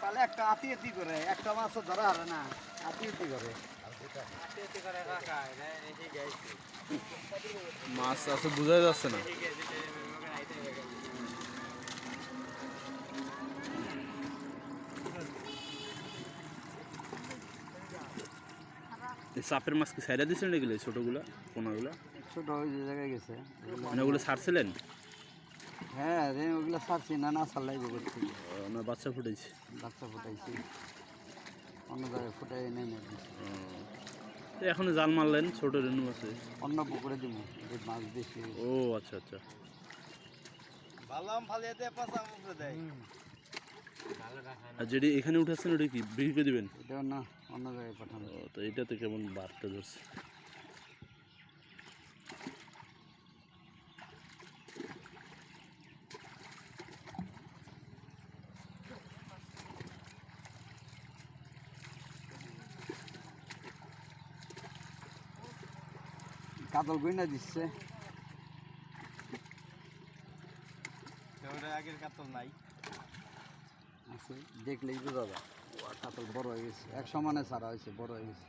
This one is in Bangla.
তাহলে একটা আতি আতি করে একটা মাছও ধরা হারে না আতি আতি করে মাছ আছে, বোঝাই যাচ্ছে না। চাপের মাছ কি সাইডা দিয়েছিলেন এগুলো ছোটোগুলা পোনাগুলা ছোট ওই যে জায়গায় গেছে। মানে ওগুলো ছাড়ছিলেন হ্যাঁ রে ওগুলো ছাড়ছি না না ছাড়লাই করছি। না বাচ্চা ফুটেছে বাচ্চা ফুটাইছি। অন্য জায়গায় ফুটাই এনে এনে ও। তো এখনও জাল মারলেন ছোট রেনু আছে? অন্য পুকুরে দিব মাছ বেশি ও আচ্ছা আচ্ছা। ভালাম ফালিয়ে দিয়ে পাঁচা পুকুরে দেয়। আর যেটি এখানে উঠাচ্ছেন ওটা কি বিক্রি করে দিবেন? এটাও না অন্য জায়গায় পাঠানো। ও তো এটাতে কেমন বারটা ধরছে। কাতল গইনা দিচ্ছে। আগের কাতল নাই। দেখলেই বোঝা যায়। ও, কাতল বড় হয়ে গেছে। এক সমানে ছাড়া হয়েছে বড় হয়ে গেছে।